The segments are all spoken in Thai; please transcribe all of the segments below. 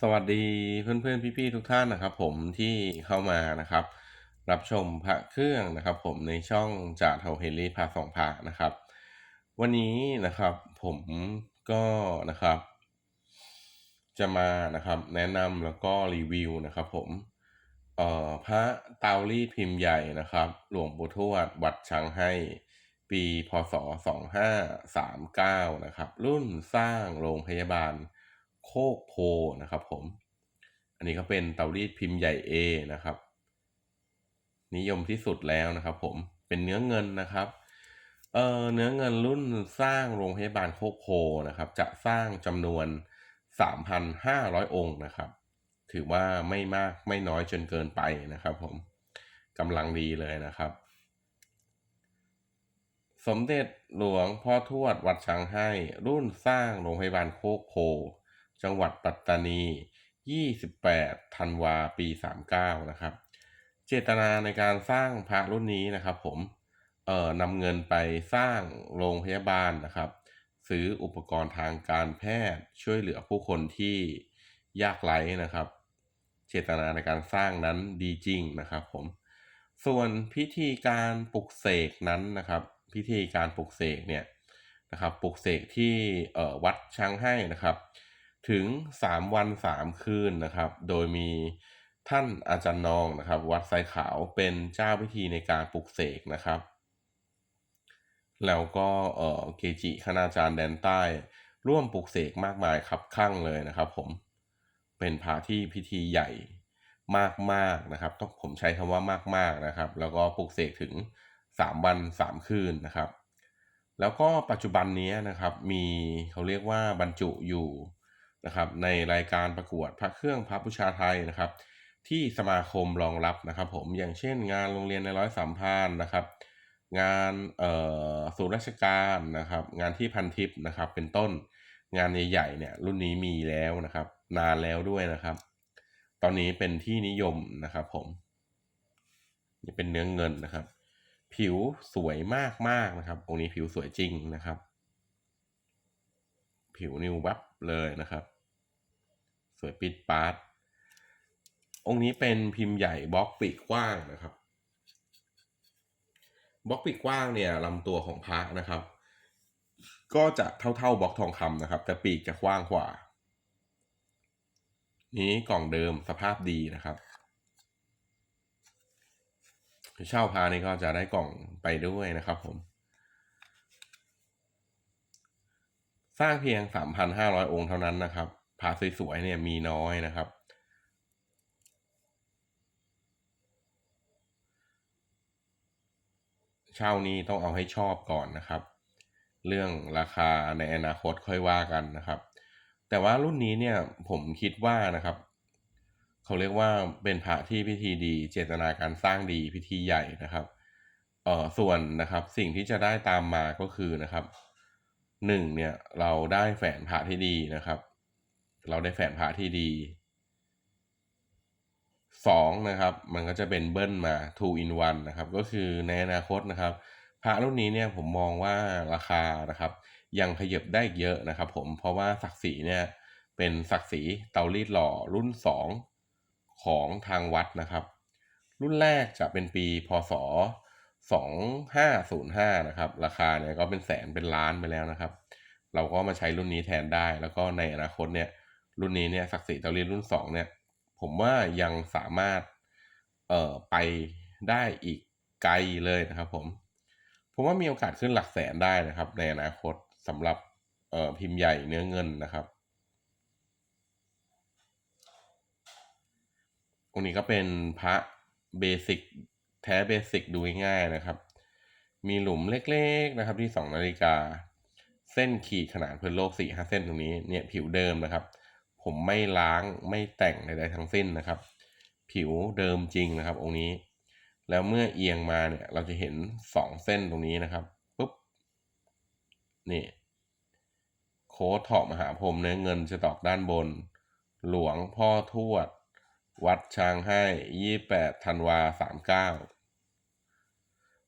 สวัสดีเพื่อนๆพี่ๆทุกท่านนะครับ ผมที่เข้ามานะครับ รับชมพระเครื่องนะครับ ผมในช่องจ่าเทาเฮนรี่พาสองพระนะครับ วันนี้นะครับผมก็นะครับ จะมานะครับแนะนำแล้วก็รีวิวนะครับ ผมเอ่อพระเตารีดพิมพ์ใหญ่นะครับ หลวงปู่ทวดวัดช้างให้ปีพศ 2539 นะครับ รุ่นสร้างโรงพยาบาล โคกโพนะครับผม อันนี้ก็เป็นเตารีดพิมพ์ใหญ่ A นะครับ นิยมที่สุดแล้วนะครับผม เป็นเนื้อเงินนะครับเอ่อเนื้อเงินรุ่นสร้างโรงพยาบาลโคกโพนะครับ จะสร้างจำนวน 3,500 องค์นะครับ ถือว่าไม่มากไม่น้อยจนเกินไปนะครับผมกำลังดีเลยนะครับ สมเด็จหลวงพ่อทวดวัดช้างให้ รุ่นสร้างโรงพยาบาลโคกโพ จังหวัดปัตตานี 28 ธันวาปี 39 นะครับ เจตนาในการสร้างพระรุ่นนี้นะครับผม เอ่อนำเงินไปสร้างโรงพยาบาลนะครับ ซื้ออุปกรณ์ทางการแพทย์ช่วยเหลือผู้คนที่ยากไร้นะครับ เจตนาในการสร้างนั้นดีจริงนะครับผม ส่วนพิธีการปลุกเสกนั้นนะครับ พิธีการปลุกเสกเนี่ยนะครับปลุกเสกที่วัดช้างให้นะครับ ถึง 3 วัน 3 คืนนะครับ โดยมีท่านอาจารย์นองนะครับ วัดไซขาวเป็นเจ้าพิธีในการปลุกเสกนะครับ แล้วก็เออเกจิคณาจารย์แดนใต้ ร่วมปลุกเสกมากมายครับข้างเลยนะครับผมเป็นพระที่พิธีใหญ่มากๆนะครับ ต้องผมใช้คำว่ามากๆนะครับ แล้วก็ปลุกเสกถึง 3 วัน 3 คืนนะครับ แล้วก็ปัจจุบันนี้นะครับมีเขาเรียกว่าบรรจุอยู่ นะครับในรายการประกวดพระเครื่องพระบูชาไทยนะครับ ที่สมาคมรองรับนะครับผมอย่างเช่นงานโรงเรียนในร้อยสามพานนะครับ งานเอ่อศูนย์ราชการนะครับ งานที่พันทิปนะครับ เป็นต้นงานใหญ่ๆเนี่ยรุ่นนี้มีแล้วนะครับ นานแล้วด้วยนะครับ ตอนนี้เป็นที่นิยมนะครับผมนี่เป็นเนื้อเงินนะครับ ผิวสวยมากๆนะครับองค์นี้ผิวสวยจริงนะครับ ผิวนิววับเลยนะครับ สวยปิดปาร์ตองค์นี้เป็นพิมพ์ใหญ่บล็อกปีกกว้างนะครับบล็อกปีกกว้างเนี่ยลำตัวของพระนะครับ ก็จะเท่าๆบล็อกทองคำนะครับ แต่ปีกจะกว้างกว่า นี้กล่องเดิมสภาพดีนะครับเช่าพานี่ก็จะได้กล่องไปด้วยนะครับผม สร้างเพียง 3,500 องค์เท่านั้นนะครับ พาสวยๆเนี่ยมีน้อยนะครับ เช่านี้ต้องเอาให้ชอบก่อนนะครับ เรื่องราคาในอนาคตค่อยว่ากันนะครับ แต่ว่ารุ่นนี้เนี่ยผมคิดว่านะครับเขาเรียกว่าเป็นพระที่พิธีดี เจตนาการสร้างดีพิธีใหญ่นะครับเอ่อส่วนนะครับสิ่งที่จะได้ตามมาก็คือนะครับหนึ่งเนี่ยเราได้แฝนพระที่ดีนะครับ เราได้แฝนพระที่ดีสองนะครับ มันก็จะเป็นเบิ้ลมา two in one นะครับ ก็คือในอนาคตนะครับ พระรุ่นนี้เนี่ยผมมองว่าราคานะครับ ยังขยับได้เยอะนะครับ ผม เพราะว่าศักดิ์ศรีเนี่ยเป็นศักดิ์ศรีเตารีดหล่อรุ่นสองของทางวัดนะครับ รุ่นแรกจะเป็นปีพศ 2505 นะครับ ราคาเนี่ยก็เป็นแสนเป็นล้านไปแล้วนะครับ เราก็มาใช้รุ่นนี้แทนได้ แล้วก็ในอนาคตเนี่ย รุ่นนี้เนี่ยศักดิ์ศรีเตารีดรุ่น2เนี่ย ผมว่ายังสามารถเอ่อไปได้อีกไกลเลยนะครับผม ผมว่ามีโอกาสขึ้นหลักแสนได้นะครับ ในอนาคตสำหรับเอ่อพิมพ์ใหญ่เนื้อเงินนะครับองค์นี้ก็เป็นพระเบสิกแท้เบสิกดูง่ายๆนะครับ มีหลุมเล็กๆนะครับที่สองนาฬิกา เส้นขีดขนาดพื้นโลกสี่ห้าเส้นตรงนี้เนี่ยผิวเดิมนะครับ ผมไม่ล้างไม่แต่งใดๆทั้งสิ้นนะครับ ผิวเดิมจริงนะครับ องค์นี้ แล้วเมื่อเอียงมาเนี่ย เราจะเห็นสองเส้นตรงนี้นะครับปุ๊บนี่โค้ดเถาะมหาพรมเนื้อเงินจะตอกด้านบน หลวงพ่อทวด วัดช้างให้ยี่แปดธันวาสามเก้า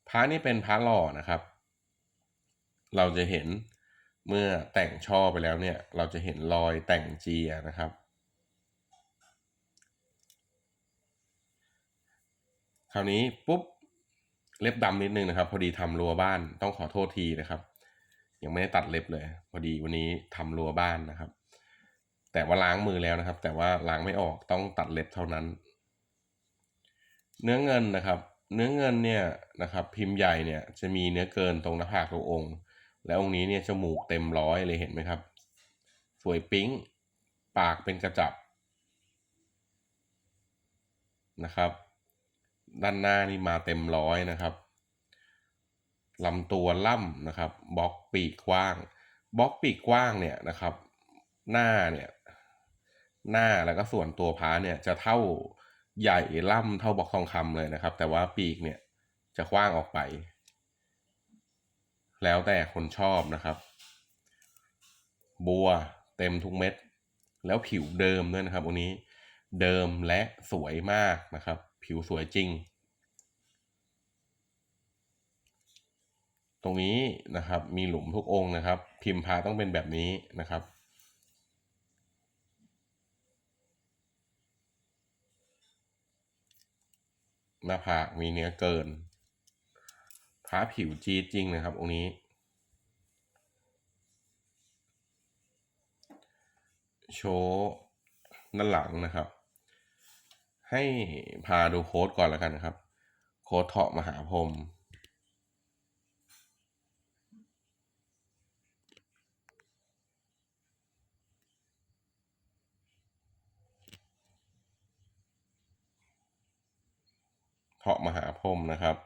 พระนี่เป็นพระหล่อนะครับ เราจะเห็น เมื่อแต่งช่อไปแล้วเนี่ย เราจะเห็นรอยแต่งเจียนะครับ คราวนี้ปุ๊บเล็บดำนิดนึงนะครับ พอดีทำรั้วบ้านต้องขอโทษทีนะครับ ยังไม่ได้ตัดเล็บเลย พอดีวันนี้ทำรั้วบ้านนะครับ แต่ว่าล้างมือแล้วนะครับ แต่ว่าล้างไม่ออกต้องตัดเล็บเท่านั้น เนื้อเงินนะครับ เนื้อเงินเนี่ยนะครับ พิมพ์ใหญ่เนี่ยจะมีเนื้อเกินตรงหน้าผากตังองค์ แล้วองค์นี้เนี่ยจมูกเต็มร้อยเลยเห็นไหมครับ สวยปิ๊ง ปากเป็นกระจับนะครับ ด้านหน้านี่มาเต็มร้อยนะครับลำตัวล่ำนะครับบล็อกปีกกว้างบล็อกปีกกว้างเนี่ยนะครับ หน้าเนี่ยหน้าแล้วก็ส่วนตัวพาเนี่ยจะเท่าใหญ่ล่ำเท่าบล็อกทองคำเลยนะครับ แต่ว่าปีกเนี่ยจะกว้างออกไป แล้วแต่คนชอบนะครับ บัวเต็มทุกเม็ด แล้วผิวเดิมด้วยนะครับวันนี้เดิมและสวยมากนะครับ ผิวสวยจริง ตรงนี้นะครับมีหลุมทุกองค์นะครับ พิมพ์พาต้องเป็นแบบนี้นะครับหน้าผากมีเนื้อเกิน พาผิวจีดจริงนะครับ องค์นี้ โชว์ด้านหลังนะครับ ให้พาดูโค้ดก่อนแล้วกันนะครับ โค้ดเถาะมหาพรมเถาะมหาพรมนะครับ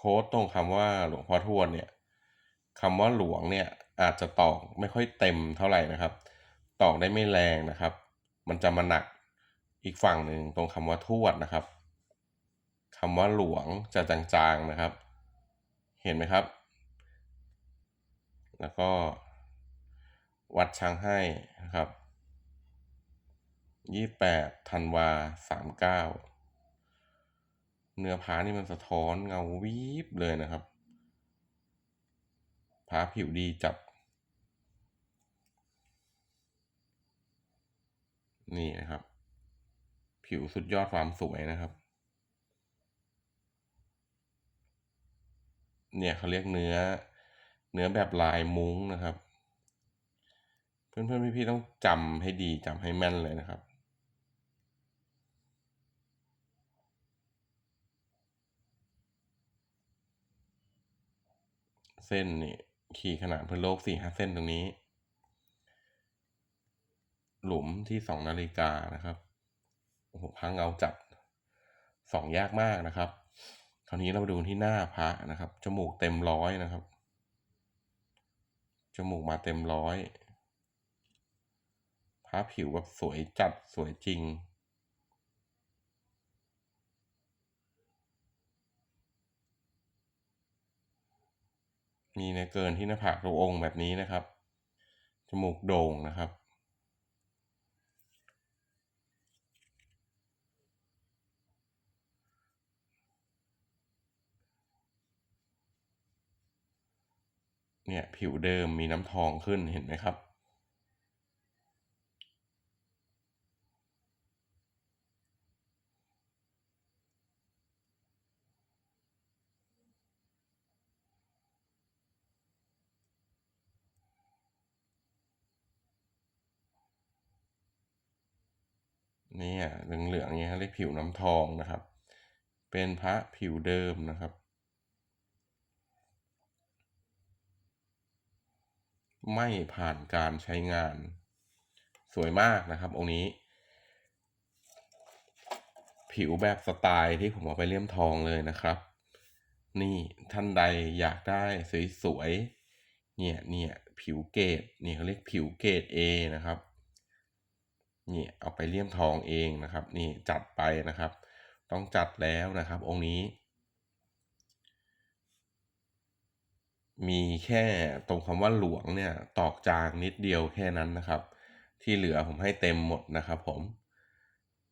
ค้ดตรงคำว่าหลวงพ่อทวดเนี่ยคำว่าหลวงเนี่ยอาจจะตอกไม่ค่อยเต็มเท่าไหร่นะครับ ตอกได้ไม่แรงนะครับ มันจะมาหนักอีกฝั่งหนึ่งตรงคำว่าทวดนะครับคำว่าหลวงจะจางๆนะครับ เห็นไหมครับ แล้วก็วัดช้างให้นะครับยี่แปดธันวาสาม เนื้อผานี่มันสะท้อนเงาวีบเลยนะครับ ผาผิวดีจัดนี่นะครับ ผิวสุดยอดความสวยนะครับ เนี่ยเขาเรียกเนื้อ เนื้อแบบลายมุ้งนะครับ เพื่อนๆพี่ๆต้องจำให้ดีจำให้แม่นเลยนะครับ เส้นนี่ขีดขนาดพื้นโลกสี่ห้าเส้นตรงนี้ หลุมที่สองนาฬิกานะครับโอ้โหพังเงาจัดสองยากมากนะครับ คราวนี้เรามาดูที่หน้าพระนะครับ จมูกเต็มร้อยนะครับ จมูกมาเต็มร้อยพระผิวแบบสวยจัดสวยจริง มีเนื้อเกินที่หน้าผากตัวองค์แบบนี้นะครับ จมูกโด่งนะครับ เนี่ยผิวเดิมมีน้ำทองขึ้นเห็นไหมครับ นี่ยเหลืองๆเนี่ยเรียกผิวน้ำทองนะครับ เป็นพระผิวเดิมนะครับ ไม่ผ่านการใช้งาน สวยมากนะครับ องค์นี้ ผิวแบบสไตล์ที่ผมเอาไปเลี่ยมทองเลยนะครับ นี่ท่านใดอยากได้สวยๆเนี่ยเนี่ยผิวเกรดนี่ยเขาเรียกผิวเกรด A นะครับ นี่เอาไปเลี่ยมทองเองนะครับ นี่จัดไปนะครับ ต้องจัดแล้วนะครับ องค์นี้ มีแค่ตรงคำว่าหลวงเนี่ยตอกจางนิดเดียวแค่นั้นนะครับ ที่เหลือผมให้เต็มหมดนะครับ ผม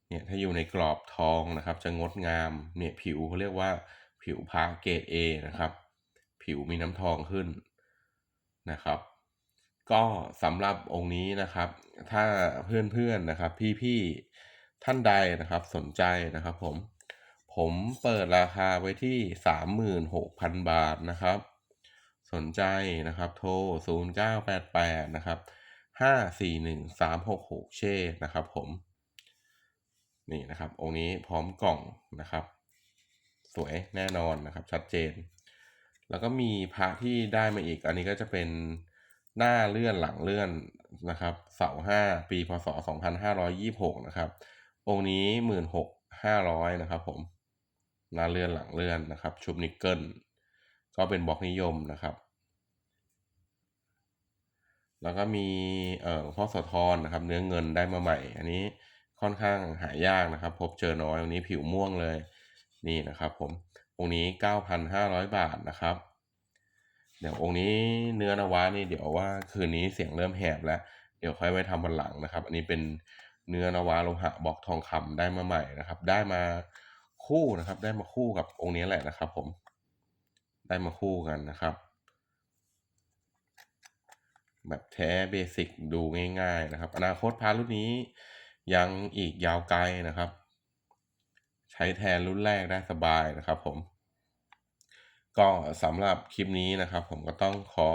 เนี่ยถ้าอยู่ในกรอบทองนะครับ จะงดงามเนี่ยผิวเขาเรียกว่าผิวพาเกรด A นะครับ ผิวมีน้ำทองขึ้นนะครับ ก็สำหรับองค์นี้นะครับ ถ้าเพื่อนๆนะครับ พี่ๆท่านใดนะครับสนใจนะครับ ผม ผมเปิดราคาไว้ที่ 36,000 บาทนะครับ สนใจนะครับ โทร 0988 นะครับ 541 366 เชษฐ์นะครับ ผม นี่นะครับ องค์นี้พร้อมกล่องนะครับ สวยแน่นอนนะครับ ชัดเจน แล้วก็มีพระที่ได้มาอีก อันนี้ก็จะเป็น หน้าเลื่อนหลังเลื่อนนะครับ เสาห้าปีพศ2526นห้าร้อยยี่หกนะครับ องค์นี้16,500นะครับผมหน้าเลื่อนหลังเลื่อนนะครับ ชุบนิกเกิลก็เป็นบล็อกนิยมนะครับ แล้วก็มีเอ่อหลวงพ่อโสธรนนะครับ เนื้อเงินได้มาใหม่ อันนี้ค่อนข้างหายากนะครับ พบเจอน้อยองนี้ผิวม่วงเลยนี่นะครับ ผมองค์นี้ 9,500 บาทนะครับ เดี๋ยวองค์นี้เนื้อนวะนี่เดี๋ยวว่าคืนนี้เสียงเริ่มแหบแล้ว เดี๋ยวค่อยไว้ทำวันหลังนะครับ อันนี้เป็นเนื้อนวะโลหะบอกทองคำได้มาใหม่นะครับ ได้มาคู่นะครับ ได้มาคู่กับองค์นี้แหละนะครับ ผม ได้มาคู่กันนะครับ แบบแท้เบสิกดูง่ายๆนะครับ อนาคตพารุ่นนี้ยังอีกยาวไกลนะครับ ใช้แทนรุ่นแรกได้สบายนะครับ ผม ก็สำหรับคลิปนี้นะครับ ผมก็ต้องขอ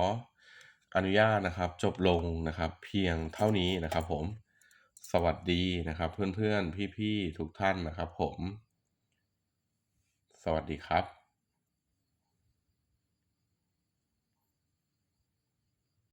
อนุญาตนะครับ จบลงนะครับ เพียงเท่านี้นะครับผมสวัสดีนะครับ เพื่อนๆ พี่ๆ ทุกท่านนะครับผม สวัสดีครับ